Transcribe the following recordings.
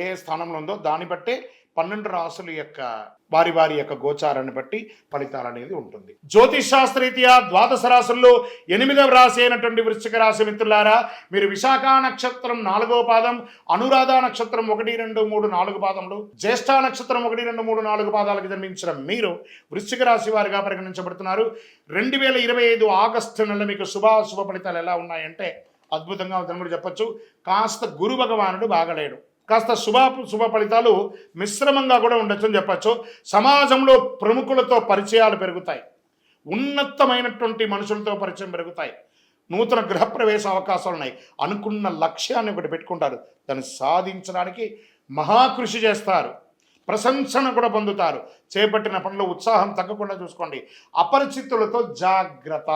ఏ స్థానంలో ఉందో దాన్ని బట్టే పన్నెండు రాసుల యొక్క వారి వారి యొక్క గోచారాన్ని బట్టి ఫలితాలు అనేది ఉంటుంది. జ్యోతిష్ శాస్త్రరీత్యా ద్వాదశ రాశుల్లో ఎనిమిదవ రాశి అయినటువంటి వృశ్చిక రాశి మిత్రులారా మీరు విశాఖ నక్షత్రం నాలుగో పాదం అనురాధ నక్షత్రం ఒకటి రెండు మూడు నాలుగు పాదములు జ్యేష్ఠ నక్షత్రం ఒకటి రెండు మూడు నాలుగు పాదాలకు జన్మించిన మీరు వృశ్చిక రాశి వారిగా పరిగణించబడుతున్నారు. రెండు వేల ఇరవై ఐదు ఆగస్టు నెల మీకు శుభాశుభ ఫలితాలు ఎలా ఉన్నాయంటే అద్భుతంగా ఉందని కూడా చెప్పొచ్చు. కాస్త గురు భగవానుడు బాగలేడు. కాస్త శుభ శుభ ఫలితాలు మిశ్రమంగా కూడా ఉండొచ్చు అని చెప్పచ్చు. సమాజంలో ప్రముఖులతో పరిచయాలు పెరుగుతాయి. ఉన్నతమైనటువంటి మనుషులతో పరిచయం పెరుగుతాయి. నూతన గృహప్రవేశ అవకాశాలు ఉన్నాయి. అనుకున్న లక్ష్యాన్ని ఒకటి పెట్టుకుంటారు. దాన్ని సాధించడానికి మహాకృషి చేస్తారు. ప్రశంసన కూడా పొందుతారు. చేపట్టిన పనులు ఉత్సాహం తగ్గకుండా చూసుకోండి. అపరిచితులతో జాగ్రత్త.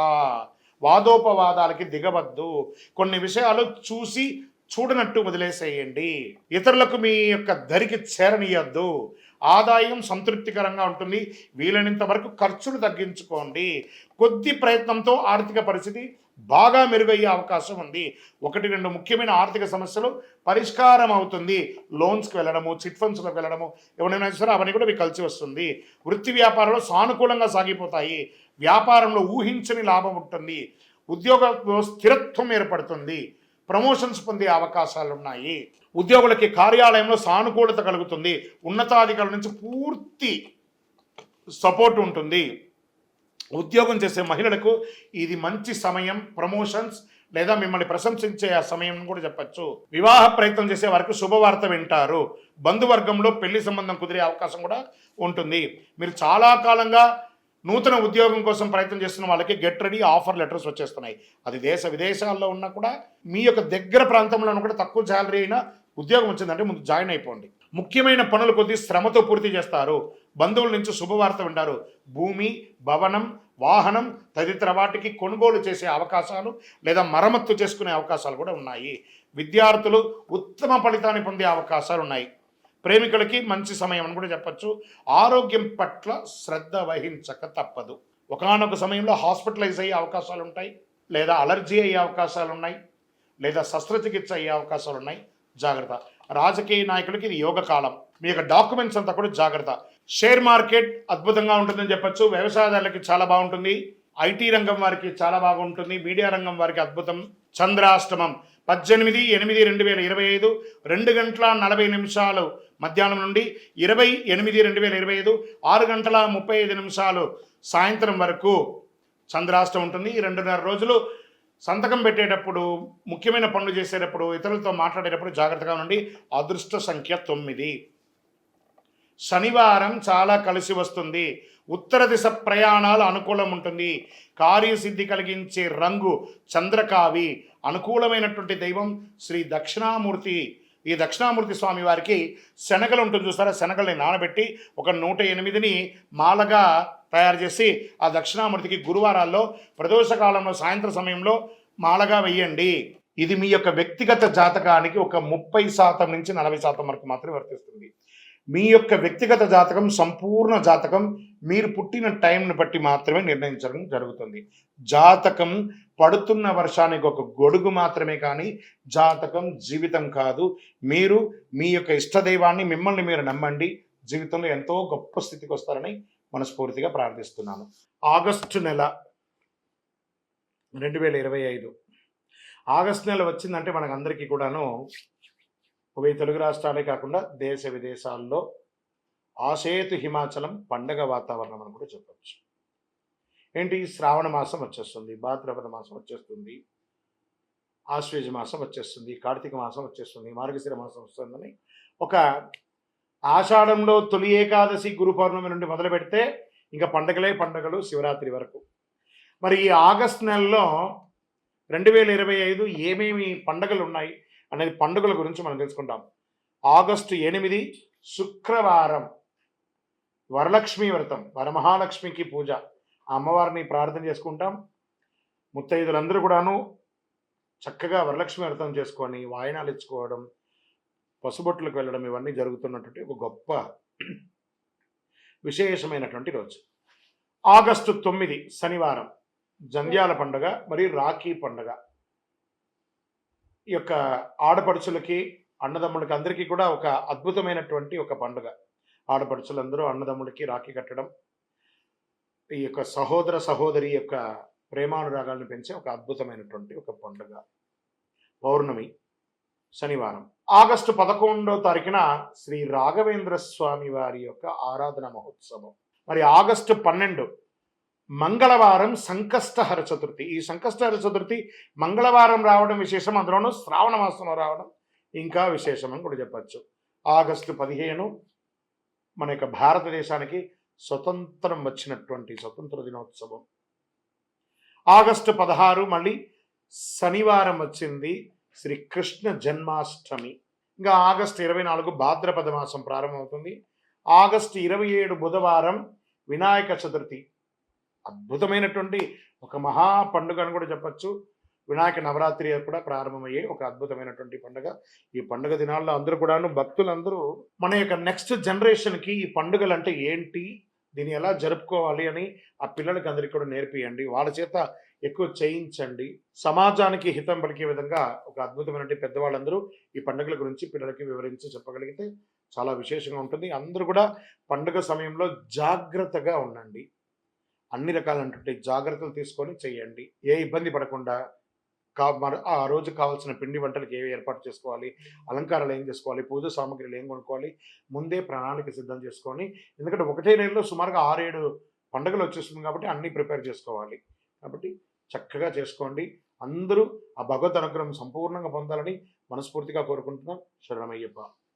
వాదోపవాదాలకి దిగవద్దు. కొన్ని విషయాలు చూసి చూడనట్టు వదిలేసేయండి. ఇతరులకు మీ యొక్క దరికి చేరనీయద్దు. ఆదాయం సంతృప్తికరంగా ఉంటుంది. వీలైనంత వరకు ఖర్చులు తగ్గించుకోండి. కొద్ది ప్రయత్నంతో ఆర్థిక పరిస్థితి బాగా మెరుగయ్యే అవకాశం ఉంది. ఒకటి రెండు ముఖ్యమైన ఆర్థిక సమస్యలు పరిష్కారం అవుతుంది. లోన్స్కి వెళ్ళడము చిట్ ఫండ్స్లోకి వెళ్ళడము ఎవరైనా సరే అవన్నీ కూడా మీకు కలిసి వస్తుంది. వృత్తి వ్యాపారంలో సానుకూలంగా సాగిపోతాయి. వ్యాపారంలో ఊహించని లాభం ఉంటుంది. ఉద్యోగ స్థిరత్వం ఏర్పడుతుంది. ప్రమోషన్స్ పొందే అవకాశాలు ఉన్నాయి ఉద్యోగులకి కార్యాలయంలో సానుకూలత కలుగుతుంది. ఉన్నతాధికారుల నుంచి పూర్తి సపోర్ట్ ఉంటుంది. ఉద్యోగం చేసే మహిళలకు ఇది మంచి సమయం ప్రమోషన్స్ లేదా మిమ్మల్ని ప్రశంసించే ఆ సమయం కూడా చెప్పచ్చు. వివాహ ప్రయత్నం చేసే వారికి శుభవార్త వింటారు. బంధువర్గంలో పెళ్ళి సంబంధం కుదిరే అవకాశం కూడా ఉంటుంది. మీరు చాలా కాలంగా నూతన ఉద్యోగం కోసం ప్రయత్నం చేస్తున్న వాళ్ళకి గెట్ రెడీ ఆఫర్ లెటర్స్ వచ్చేస్తున్నాయి. అది దేశ విదేశాల్లో ఉన్నా కూడా మీ యొక్క దగ్గర ప్రాంతంలో కూడా తక్కువ శాలరీ అయినా ఉద్యోగం వచ్చిందంటే ముందు జాయిన్ అయిపోండి. ముఖ్యమైన పనులు కొద్ది శ్రమతో పూర్తి చేస్తారు. బంధువుల నుంచి శుభవార్త వింటారు. భూమి భవనం వాహనం తదితర వాటికి కొనుగోలు చేసే అవకాశాలు లేదా మరమ్మత్తు చేసుకునే అవకాశాలు కూడా ఉన్నాయి. విద్యార్థులు ఉత్తమ ఫలితాన్ని పొందే అవకాశాలు ఉన్నాయి. ప్రేమికులకి మంచి సమయం అని కూడా చెప్పచ్చు. ఆరోగ్యం పట్ల శ్రద్ధ వహించక తప్పదు. ఒకనొక సమయంలో హాస్పిటలైజ్ అయ్యే అవకాశాలు ఉంటాయి. లేదా అలర్జీ అయ్యే అవకాశాలు ఉన్నాయి. లేదా శస్త్రచికిత్స అయ్యే అవకాశాలు ఉన్నాయి. జాగ్రత్త. రాజకీయ నాయకులకి ఇది యోగ కాలం. మీ యొక్క డాక్యుమెంట్స్ అంతా కూడా జాగ్రత్త. షేర్ మార్కెట్ అద్భుతంగా ఉంటుందని చెప్పొచ్చు. వ్యవసాయదారులకి చాలా బాగుంటుంది. ఐటీ రంగం వారికి చాలా బాగుంటుంది. మీడియా రంగం వారికి అద్భుతం. చంద్రాష్టమం పద్దెనిమిది ఎనిమిది రెండు వేల ఇరవై ఐదు. రెండు గంటల నలభై నిమిషాలు మధ్యాహ్నం నుండి ఇరవై ఎనిమిది రెండు వేల ఇరవై ఐదు ఆరు గంటల ముప్పై ఐదు నిమిషాలు సాయంత్రం వరకు చంద్రాష్టం ఉంటుంది. ఈ రెండున్నర రోజులు సంతకం పెట్టేటప్పుడు ముఖ్యమైన పనులు చేసేటప్పుడు ఇతరులతో మాట్లాడేటప్పుడు జాగ్రత్తగా ఉండండి. అదృష్ట సంఖ్య తొమ్మిది. శనివారం చాలా కలిసి వస్తుంది. ఉత్తర దిశ ప్రయాణాలు అనుకూలం ఉంటుంది. కార్యసిద్ధి కలిగించే రంగు చంద్రకావి అనుకూలమైనటువంటి దైవం శ్రీ దక్షిణామూర్తి ఈ దక్షిణామూర్తి స్వామి వారికి శనగలు ఉంటుంది చూస్తారా? శనగల్ని నానబెట్టి ఒక నూట ఎనిమిదిని మాలగా తయారు చేసి ఆ దక్షిణామూర్తికి గురువారాల్లో ప్రదోష కాలంలో సాయంత్రం సమయంలో మాలగా వెయ్యండి ఇది మీ యొక్క వ్యక్తిగత జాతకానికి ఒక ముప్పై శాతం నుంచి నలభై శాతం వరకు మాత్రమే వర్తిస్తుంది. మీ యొక్క వ్యక్తిగత జాతకం సంపూర్ణ జాతకం మీరు పుట్టిన టైంని బట్టి మాత్రమే నిర్ణయించడం జరుగుతుంది. జాతకం పడుతున్న వర్షానికి ఒక గొడుగు మాత్రమే కానీ జాతకం జీవితం కాదు. మీరు మీ యొక్క ఇష్టదైవాన్ని మిమ్మల్ని మీరు నమ్మండి. జీవితంలో ఎంతో గొప్ప స్థితికి వస్తారని మనస్ఫూర్తిగా ప్రార్థిస్తున్నాను. ఆగస్టు నెల రెండు వేల ఇరవై ఐదు. ఆగస్టు నెల వచ్చిందంటే మనకందరికీ కూడాను ఉభయ తెలుగు రాష్ట్రాలే కాకుండా దేశ విదేశాల్లో ఆసేతు హిమాచలం పండగ వాతావరణం అని కూడా చెప్పచ్చు. ఏంటి? శ్రావణ మాసం వచ్చేస్తుంది భాద్రపద మాసం వచ్చేస్తుంది ఆశ్వేజ మాసం వచ్చేస్తుంది కార్తీక మాసం వచ్చేస్తుంది మార్గశిర మాసం వస్తుందని ఒక ఆషాఢంలో తొలి ఏకాదశి గురు పౌర్ణమి నుండి మొదలు పెడితే ఇంకా పండగలే పండగలు శివరాత్రి వరకు. మరి ఈ ఆగస్ట్ నెలలో రెండు వేల ఇరవై ఐదు ఏమేమి పండగలు ఉన్నాయి అనేది పండుగల గురించి మనం తెలుసుకుంటాం. ఆగస్టు ఎనిమిది శుక్రవారం వరలక్ష్మి వ్రతం వరమహాలక్ష్మికి పూజ. ఆ అమ్మవారిని ప్రార్థన చేసుకుంటాం. ముత్తైదులందరూ కూడాను చక్కగా వరలక్ష్మి అర్థం చేసుకొని వాయనాలు ఇచ్చుకోవడం పసుబొట్లకు వెళ్ళడం ఇవన్నీ జరుగుతున్నటువంటి ఒక గొప్ప విశేషమైనటువంటి రోజు. ఆగస్టు తొమ్మిది శనివారం జంధ్యాల పండుగ మరియు రాఖీ పండుగ. ఈ యొక్క ఆడపడుచులకి అన్నదమ్ములకి అందరికీ కూడా ఒక అద్భుతమైనటువంటి ఒక పండుగ. ఆడపడుచులందరూ అన్నదమ్ములకి రాఖీ కట్టడం ఈ యొక్క సహోదర సహోదరి యొక్క ప్రేమానురాగాలను పెంచే ఒక అద్భుతమైనటువంటి ఒక పండుగ. పౌర్ణమి శనివారం. ఆగస్టు పదకొండో తారీఖున శ్రీ రాఘవేంద్ర స్వామి వారి యొక్క ఆరాధన మహోత్సవం. మరి ఆగస్టు పన్నెండు మంగళవారం సంకష్టహర చతుర్థి. ఈ సంకష్టహర చతుర్థి మంగళవారం రావడం విశేషం అందులోనూ శ్రావణ మాసంలో రావడం ఇంకా విశేషం అని కూడా చెప్పచ్చు. ఆగస్టు పదిహేను మన యొక్క భారతదేశానికి స్వతంత్రం వచ్చినటువంటి స్వతంత్ర దినోత్సవం. ఆగస్టు పదహారు మళ్ళీ శనివారం వచ్చింది శ్రీకృష్ణ జన్మాష్టమి. ఇంకా ఆగస్టు ఇరవై నాలుగు భాద్రపద మాసం ప్రారంభమవుతుంది. ఆగస్టు ఇరవై ఏడు బుధవారం వినాయక చతుర్థి. అద్భుతమైనటువంటి ఒక మహా పండుగ అని కూడా చెప్పచ్చు. వినాయక నవరాత్రి కూడా ప్రారంభమయ్యే ఒక అద్భుతమైనటువంటి పండుగ. ఈ పండుగ దినాల్లో అందరూ కూడాను భక్తులందరూ మన యొక్క నెక్స్ట్ జనరేషన్కి ఈ పండుగలు అంటే ఏంటి? దీన్ని ఎలా జరుపుకోవాలి అని ఆ పిల్లలకి అందరికీ కూడా నేర్పియండి. వాళ్ళ చేత ఎక్కువ చేయించండి. సమాజానికి హితం పలికే విధంగా ఒక అద్భుతమైన పెద్దవాళ్ళందరూ ఈ పండుగల గురించి పిల్లలకి వివరించి చెప్పగలిగితే చాలా విశేషంగా ఉంటుంది. అందరూ కూడా పండుగ సమయంలో జాగ్రత్తగా ఉండండి. అన్ని రకాలైనటువంటి జాగ్రత్తలు తీసుకొని చేయండి. ఏ ఇబ్బంది పడకుండా కా మరి ఆ రోజు కావాల్సిన పిండి వంటలకు ఏవి ఏర్పాటు చేసుకోవాలి అలంకారాలు ఏం చేసుకోవాలి పూజ సామాగ్రిలు ఏం కొనుక్కోవాలి ముందే ప్రణాళిక సిద్ధం చేసుకొని ఎందుకంటే ఒకటే నెలలో సుమారుగా ఆరేడు పండుగలు వచ్చేస్తుంది కాబట్టి అన్నీ ప్రిపేర్ చేసుకోవాలి. కాబట్టి చక్కగా చేసుకోండి. అందరూ ఆ భగవద్ అనుగ్రహం సంపూర్ణంగా పొందాలని మనస్ఫూర్తిగా కోరుకుంటున్నాం. శరణమయ్యప్ప.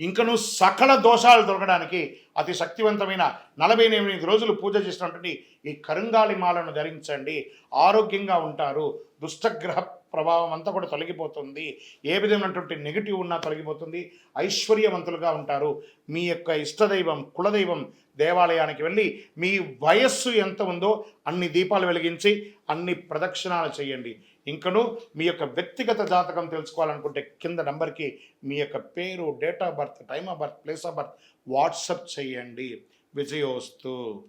ఇంకను సకల దోషాలు దొరకడానికి అతి శక్తివంతమైన నలభై ఎనిమిది రోజులు పూజ చేసినటువంటి ఈ కరుంగాలి మాలను ధరించండి. ఆరోగ్యంగా ఉంటారు. దుష్టగ్రహ ప్రభావం అంతా కూడా తొలగిపోతుంది. ఏ విధమైనటువంటి నెగిటివ్ ఉన్నా తొలగిపోతుంది. ఐశ్వర్యవంతులుగా ఉంటారు. మీ యొక్క ఇష్టదైవం కులదైవం దేవాలయానికి వెళ్ళి మీ వయస్సు ఎంత ఉందో అన్ని దీపాలు వెలిగించి అన్ని ప్రదక్షిణాలు చేయండి. ఇంకను మీ యొక్క వ్యక్తిగత జాతకం తెలుసుకోవాలనుకుంటే కింద నంబర్కి మీ యొక్క పేరు date of birth time of birth place of birth WhatsApp చేయండి. విజయోస్తు.